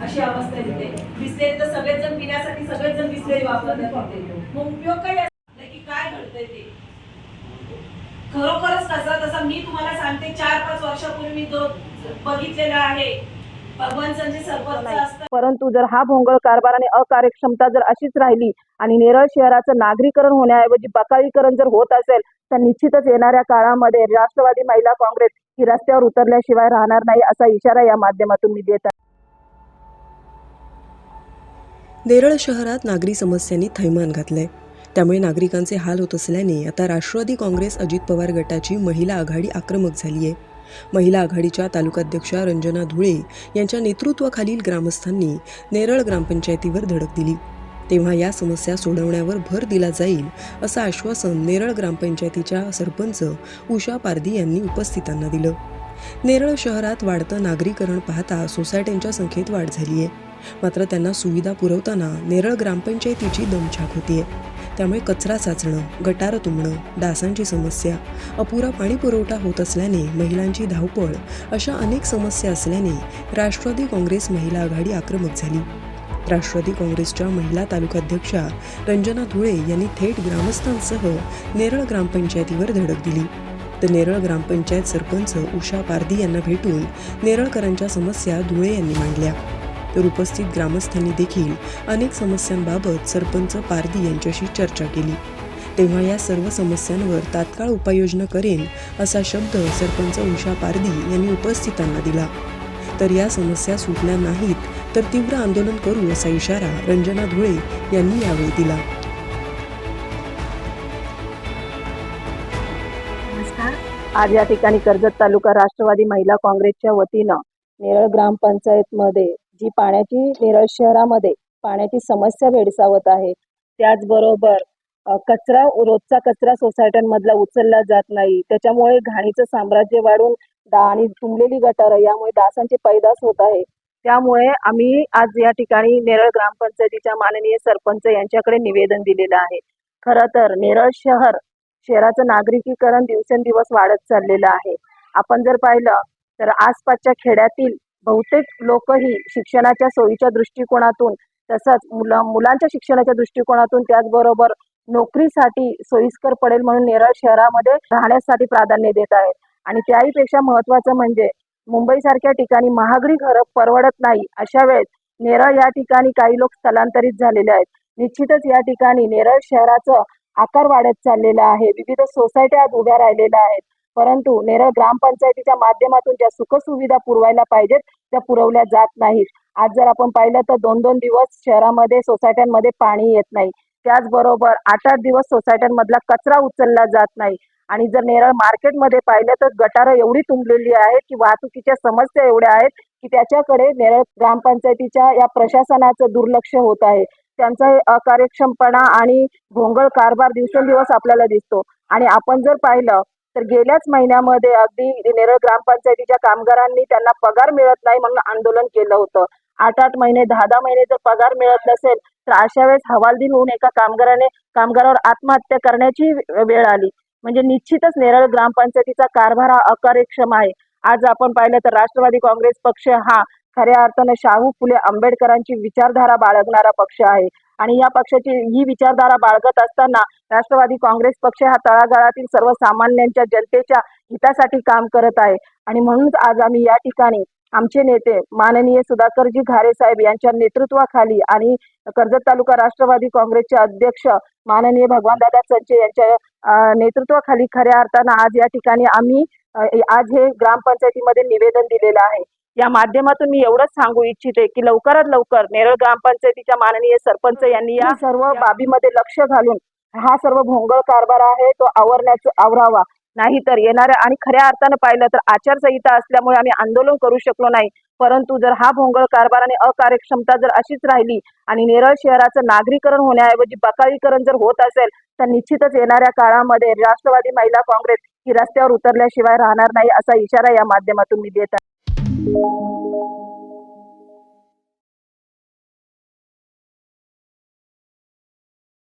अशी अवस्था आहे तिथे बिस्लेरी तर सगळेच जण पिण्यासाठी सगळेच जण बिस्लेरी वापरतात मग उपयोग काय असला की काय घडतंय ते? खरोखरच कसा तसा मी तुम्हाला सांगते चार पाच वर्षापूर्वी मी जो बघितलेला आहे. परंतु जर हा भोंगळ कारभार आणि अकार्यक्षमता जर अशीच राहिली आणि नेरळ शहराचं नागरीकरण होण्याऐवजी बकालीकरण जर होत असेल तर निश्चितच येणाऱ्या काळामध्ये राष्ट्रवादी महिला काँग्रेस ही रस्त्यावर उतरल्याशिवाय राहणार नाही असा इशारा या माध्यमातून मी देत आहे. नेरळ शहरात नागरी समस्यांनी थैमान घातलंय. त्यामुळे नागरिकांचे हाल होत असल्याने आता राष्ट्रवादी काँग्रेस अजित पवार गटाची महिला आघाडी आक्रमक झाली आहे महिला आघाडीच्या तालुकाध्यक्षा रंजना धुळे यांच्या नेतृत्वाखालील ग्रामस्थांनी नेरळ ग्रामपंचायतीवर धडक दिली. तेव्हा या समस्या सोडवण्यावर भर दिला जाईल असं आश्वासन नेरळ ग्रामपंचायतीच्या सरपंच उषा पारदी यांनी उपस्थितांना दिलं. नेरळ शहरात वाढतं नागरीकरण पाहता सोसायट्यांच्या संख्येत वाढ झाली आहे मात्र त्यांना सुविधा पुरवताना नेरळ ग्रामपंचायतीची दमछाक होतीये. त्यामुळे कचरा साचणं गटार तुंबणं डासांची समस्या अपुरा पाणी पुरवठा होत असल्याने महिलांची धावपळ अशा अनेक समस्या असल्याने राष्ट्रवादी काँग्रेस महिला आघाडी आक्रमक झाली. राष्ट्रवादी काँग्रेसच्या महिला तालुकाध्यक्षा रंजना धुळे यांनी थेट ग्रामस्थांसह नेरळ ग्रामपंचायतीवर धडक दिली. तर नेरळ ग्रामपंचायत सरपंच उषा पारधी यांना भेटून नेरळकरांच्या समस्या धुळे यांनी मांडल्या. तर उपस्थित ग्रामस्थांनी देखील अनेक समस्यांबाबत सरपंच पारदी यांच्याशी चर्चा केली. तेव्हा या सर्व समस्यांवर तात्काळ उपाययोजना करेन असा शब्द सरपंच उषा पारदी यांनी उपस्थितांना दिला. तर या समस्या सुटल्या नाहीत तर तीव्र आंदोलन करू असा इशारा रंजना धुळे यांनी यावेळी दिला. आज या ठिकाणी कर्जत तालुका राष्ट्रवादी महिला काँग्रेसच्या वतीनं नेरळ ग्रामपंचायतमध्ये जी पाण्याची नेरळ शहरामध्ये पाण्याची समस्या भेडसावत आहे. त्याचबरोबर कचरा रोजचा कचरा सोसायट्यांमधला उचलला जात नाही. त्याच्यामुळे घाणीचं साम्राज्य वाढून डा आणि तुंबलेली गटारं यामुळे डासांची पैदास होत आहे. त्यामुळे आम्ही आज या ठिकाणी नेरळ ग्रामपंचायतीच्या माननीय सरपंच यांच्याकडे निवेदन दिलेलं आहे. खरं तर नेरळ शहर शहराचं नागरिकीकरण दिवसेंदिवस वाढत चाललेलं आहे. आपण जर पाहिलं तर आसपासच्या खेड्यातील बहुतेक लोकही शिक्षणाच्या सोयीच्या दृष्टिकोनातून तसंच मुला मुलांच्या शिक्षणाच्या दृष्टिकोनातून त्याचबरोबर नोकरीसाठी सोयीस्कर पडेल म्हणून नेरळ शहरामध्ये राहण्यासाठी प्राधान्य देत आहेत. आणि त्याही पेक्षा महत्वाचं म्हणजे मुंबईसारख्या ठिकाणी महागडी घरं परवडत नाही अशा वेळेस नेरळ या ठिकाणी काही लोक स्थलांतरित झालेले आहेत. निश्चितच या ठिकाणी नेरळ शहराचं आकार वाढत चाललेला आहे. विविध सोसायट्या उभ्या राहिलेल्या आहेत. परंतु नेरळ ग्रामपंचायतीच्या माध्यमातून ज्या सुखसुविधा पुरवायला पाहिजेत त्या पुरवल्या जात नाहीत. आज जर आपण पाहिलं तर दोन दोन दिवस शहरामध्ये सोसायट्यांमध्ये पाणी येत नाही. त्याचबरोबर आठ आठ दिवस सोसायट्यांमधला कचरा उचलला जात नाही. आणि जर नेरळ मार्केटमध्ये पाहिलं तर गटारं एवढी तुंबलेली आहेत की वाहतुकीच्या समस्या एवढ्या आहेत की त्याच्याकडे नेरळ ग्रामपंचायतीच्या या प्रशासनाचं दुर्लक्ष होत आहे. त्यांचा हे अकार्यक्षमपणा आणि भोंगळ कारभार दिवसेंदिवस आपल्याला दिसतो. आणि आपण जर पाहिलं तर गेल्याच महिन्यामध्ये अगदी नेरळ ग्रामपंचायतीच्या कामगारांनी त्यांना पगार मिळत नाही म्हणून आंदोलन केलं होतं. आठ आठ महिने दहा दहा महिने जर पगार मिळत नसेल तर अशा वेळेस हवालदिल होऊन एका कामगाराने कामगारावर आत्महत्या करण्याची वेळ आली. म्हणजे निश्चितच नेरळ ग्रामपंचायतीचा कारभार हा अकार्यक्षम आहे. आज आपण पाहिलं तर राष्ट्रवादी काँग्रेस पक्ष हा खऱ्या अर्थानं शाहू फुले आंबेडकरांची विचारधारा बाळगणारा पक्ष आहे. आणि या पक्षाची ही विचारधारा बाळगत असताना राष्ट्रवादी काँग्रेस पक्ष हा तळागाळातील सर्वसामान्यांच्या जनतेच्या हितासाठी काम करत आहे. आणि म्हणूनच आज आम्ही या ठिकाणी आमचे नेते माननीय सुधाकरजी घारे साहेब यांच्या नेतृत्वाखाली आणि कर्जत तालुका राष्ट्रवादी काँग्रेसचे अध्यक्ष माननीय भगवानदादा संचे यांच्या नेतृत्वाखाली खऱ्या अर्थानं आज या ठिकाणी आम्ही आज हे ग्रामपंचायतीमध्ये निवेदन दिलेलं आहे. या माध्यमातून मी एवढंच सांगू इच्छिते की लवकरात लवकर नेरळ ग्रामपंचायतीच्या माननीय सरपंच यांनी या सर्व बाबीमध्ये लक्ष घालून हा सर्व भोंगळ कारभार आहे तो आवरण्याचा आवरावा. नाहीतर येणाऱ्या आणि खऱ्या अर्थानं पाहिलं तर आचारसंहिता असल्यामुळे आम्ही आंदोलन करू शकलो नाही. परंतु जर हा भोंगळ कारभार आणि अकार्यक्षमता जर अशीच राहिली आणि नेरळ शहराचं नागरीकरण होण्याऐवजी बकालीकरण जर होत असेल तर निश्चितच येणाऱ्या काळामध्ये राष्ट्रवादी महिला काँग्रेस ही रस्त्यावर उतरल्याशिवाय राहणार नाही असा इशारा या माध्यमातून मी देत आहे. Thank you.